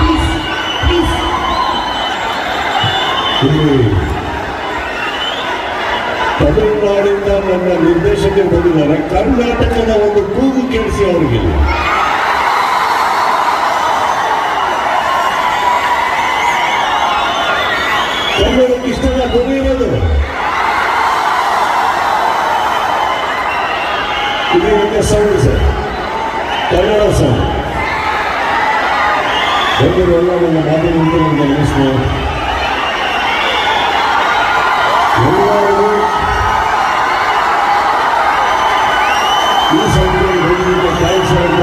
Please please ತಮಿಳುನಾಡಿಂದ ನನ್ನ ನಿರ್ದೇಶಕ್ಕೆ ಬಂದಿದ್ದಾರೆ. ಕರ್ನಾಟಕದ ಒಂದು ಕೂಗು ಕೇಳಿಸಿ ಅವರಿಗೆ. ಕನ್ನಡಕ್ಕೆ ಧ್ವನಿ ಇರೋದು ಇದು ನನ್ನ ಸೌಂಡ್ ಸರ್ ಕನ್ನಡ ಸೌಂಡ್ ಎಲ್ಲರೂ ಎಲ್ಲ ನನ್ನ ಮಾಧ್ಯಮದಿಂದ ನನಗೆ ಅನ್ನಿಸ್ತು ಈ ಬಂದಿದ್ದ ಥ್ಯಾಂಕ್ಸ್ ಅಂತ.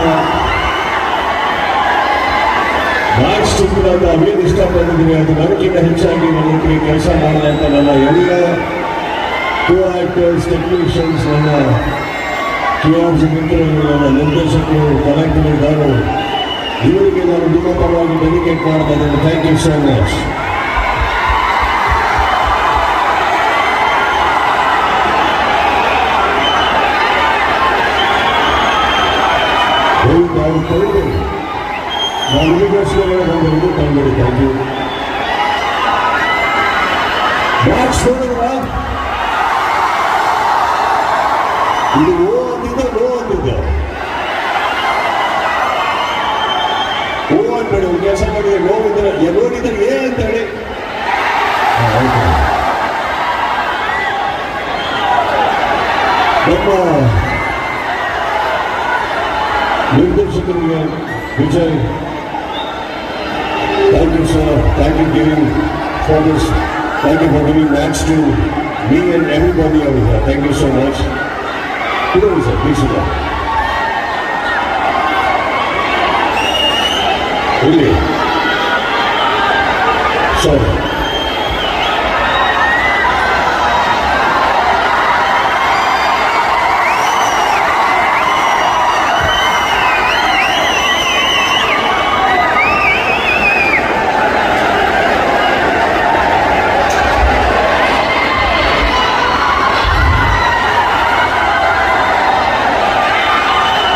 ಮ್ಯಾಚ್ ಚಿತ್ರ ಅವೇನು ಇಷ್ಟಪಟ್ಟಿದ್ದೀನಿ ಅದು ನನಗಿಂತ ಹೆಚ್ಚಾಗಿ ನನ್ನ ಜೊತೆಗೆ ಕೆಲಸ ಮಾಡಿದಂಥ ನನ್ನ ಎಲ್ಲ ಕೋ ಆಕ್ಟರ್ಸ್ ಟೆಕ್ನಿಷಿಯನ್ಸ್ ನನ್ನ ಜಿ ಮಿತ್ರರು ನಿರ್ದೇಶಕರು ಕಲಾವಿದರಿದ್ದಾರೆ ಇವರಿಗೆ ನಾನು ನಿಮ್ಮ ಪರವಾಗಿ ಡೆಡಿಕೇಟ್ ಮಾಡ್ತಾ ಇದ್ದೇನೆ ಥ್ಯಾಂಕ್ ಯು ಸೋ ಮಚ್ ನಾವು ಕರೆದು ನಾವು ಇದಕ್ಕೋಸ್ಕರ ಇದು ಮಾಡಿದ್ರೆ ನೋವಿದ್ರೆ ನೋಡಿದ್ರೆ ಏ ಅಂತ ಹೇಳಿ. ನಮ್ಮ ನಿರ್ದೇಶಕರಿಗೆ Vijay thank you sir thank you giving for this thank you for giving match to me and everybody ಅವರು ಥ್ಯಾಂಕ್ ಯು ಸೋ ಮಚ್ ಕೂಡೋದು ಸರ್ ಪ್ಲೀಸ್ ಇಲ್ಲ ಇಲ್ಲಿ ಸರ್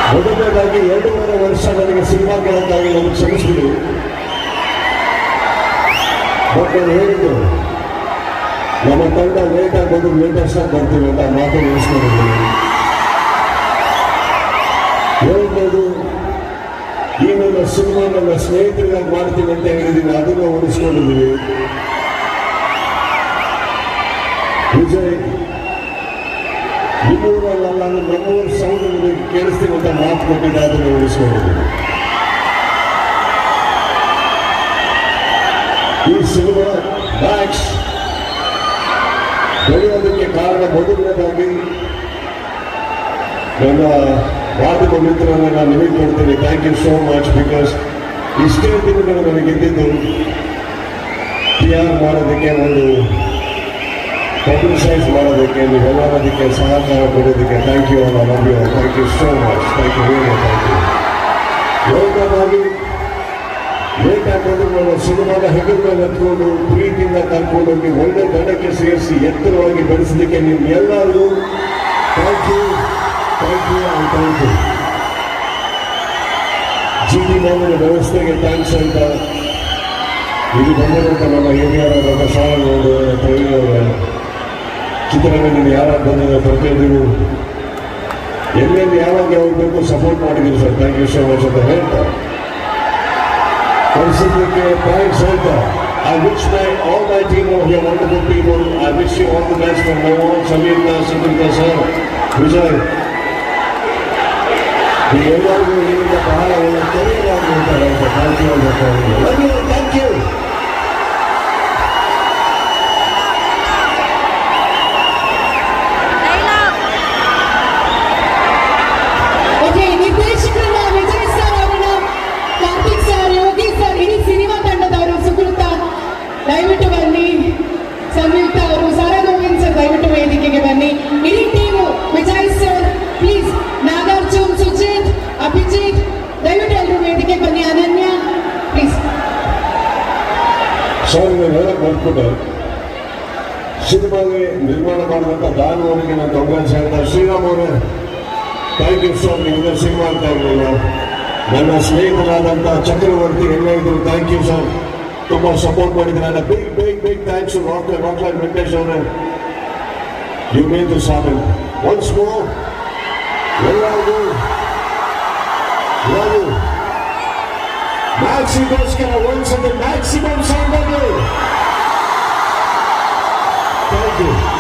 ಮೊದಲನೇದಾಗಿ ಎರಡೂವರೆ ವರ್ಷ ನನಗೆ ಸಿನಿಮಾಗಳಂತಾಗಿ ನಾನು ಕ್ಷಮಿಸಿದ್ರು ಬಟ್ ನಾನು ಹೇಳಿದ್ದು, ನಮ್ಮ ತಂಡ ಲೇಟಾಗಿ ಬಂದು ಲೇಟೆಸ್ಟ್ ಆಗಿ ಬರ್ತೀವಿ ಅಂತ ಮಾತು ನಡೆಸ್ಕೊಂಡಿದ್ದೀನಿ ಹೇಳ್ಬೋದು ಈ ನನ್ನ ಸಿನಿಮಾ ನನ್ನ ಸ್ನೇಹಿತರಿಗಾಗಿ ಮಾಡ್ತೀನಿ ಅಂತ ಹೇಳಿದ್ದೀನಿ, ಅದನ್ನು ಓಡಿಸ್ಕೊಂಡಿದ್ದೀವಿ. ವಿಜಯ್ ನಾನು ನಮ್ಮೂರ ಸೌಂಡ್ ನಿಮಗೆ ಕೇಳಿಸ್ತೀನಿ ಅಂತ ಮಾತು ಕೊಟ್ಟಿದ್ದೆ, ಅದನ್ನು ಉಳಿಸ್ಕೊಂಡಿದ್ದೀನಿ ಈ ಸಿನಿಮಾ ಬ್ಯಾಕ್ಸ್ ಬೆಳೆಯೋದಕ್ಕೆ ಕಾರಣ ಮೊದಲನೇದಾಗಿ ನನ್ನ ಮಾಧ್ಯಮ ಮಿತ್ರರನ್ನ ನಾನು ನಿಮಗೆ ಕೊಡ್ತೀನಿ. Thank you so much because ಇಷ್ಟೇ ದಿನಗಳು ನನಗೆ ಇದ್ದಿದ್ದು ಪಿ ಆರ್ ಮಾಡೋದಕ್ಕೆ ಒಂದು ಪಬ್ಲಿಸೈಸ್ ಮಾಡೋದಕ್ಕೆ, ನೀವು ಅದಕ್ಕೆ ಸಹಕಾರ ಕೊಡೋದಕ್ಕೆ ಥ್ಯಾಂಕ್ ಯು ಅಲ್ಲ love you thank you so much thank you very much thank you ಲೋಕವಾಗಿ late ಹಾಕೋದು ನಮ್ಮ ಸಿನಿಮಾದ ಹೆಗಲ ಎತ್ಕೊಂಡು ಪ್ರೀತಿಯಿಂದ ಕರ್ಕೊಂಡೋಗಿ ಒಳ್ಳೆ ದಡಕ್ಕೆ ಸೇರಿಸಿ ಎತ್ತರವಾಗಿ ಬೆಳೆಸಲಿಕ್ಕೆ ನಿಮ್ಮೆಲ್ಲರೂ thank you thank you and thank you G T ಮಾಮೂಲಿ ವ್ಯವಸ್ಥೆಗೆ ಥ್ಯಾಂಕ್ಸ್ ಅಂತ. ಇದು ಬಂದಿರುವಂಥ ನಮ್ಮ ಹಿರಿಯರಾದ ಸಾಲಗಳು ಪ್ರವೀಣ್ ಅವರ ಚಿತ್ರರಂಗದಲ್ಲಿ ಯಾರು ಬಂದಿರೋ ಪ್ರತಿಯೊಬ್ಬರಿಗೂ ಎಲ್ಲೆಲ್ಲಿ ಯಾವಾಗ ಯಾವಾಗ ಬೇಕು ಸಪೋರ್ಟ್ ಮಾಡಿದ್ದೀರಿ sir. Thank you so much ಅಂತ ಹೇಳ್ತಾ ಪರಿಸ್ಥಿತಿಗೆ ಪಾಯಿಂಟ್ಸ್ ಹೇಳ್ತಾ I wish my all my team of your wonderful people I wish you all the best from now on ಸಮೀರ್ನ Sumitra sir Vijay ಎಲ್ಲರಿಗೂ ಬಹಳ ಒಳ್ಳೆ ಕೆರಿಯರ್ ಆಗಲಿ ಅಂತ ಹೇಳ್ತಾ thank you thank you Samyukta ಅವರು ದಯವಿಟ್ಟು ಬನ್ನಿ. ಇಡೀ ವಿಜಯ್ ಸರ್ ಪ್ಲೀಸ್ ನಾಗಾರ್ಜುನ್, ಸುಜಿತ್, ಅಭಿಜಿತ್, ದಯವಿಟ್ಟು ಎಲ್ಲರೂ ವೇದಿಕೆ ಬನ್ನಿ. ಅನನ್ಯ ಪ್ಲೀಸ್ ಸರ್ ಹೇಳಕ್ ಬರ್ಕೊಟ್ಟೆ ಸಿನಿಮಾಗೆ ನಿರ್ಮಾಣ ಮಾಡಿದಂತ ದಾನ್ ಅವರಿಗೆ ನಾನು ಕಂಗ್ರೆಸ್ ಹೇಳ್ತಾ ಶ್ರೀರಾಮ್ ಅವರೇ ಥ್ಯಾಂಕ್ ಯು ಸರ್ ನಿಮಗೆ ಸಿನಿಮಾ ಅಂತ ಇರಲಿಲ್ಲ ನನ್ನ ಸ್ನೇಹಿತರಾದಂಥ ಚಕ್ರವರ್ತಿ ಎಲ್ಲ ಇದ್ರು ಥ್ಯಾಂಕ್ ಯು ಸರ್ ತುಂಬ ಸಪೋರ್ಟ್ ಮಾಡಿದ್ರೆ ನನ್ನ big big big thanks Rockline Rockline Venkatesh ಅವರೇ you made this happen once more ಎಲ್ಲರಿಗೂ ಲವ್ ಮ್ಯಾಕ್ಸಿಗೋಸ್ಕರ ಒಂದ್ಸತಿ ಮ್ಯಾಕ್ಸಿಮಮ್ ಸೌಂಡ್ Thank you.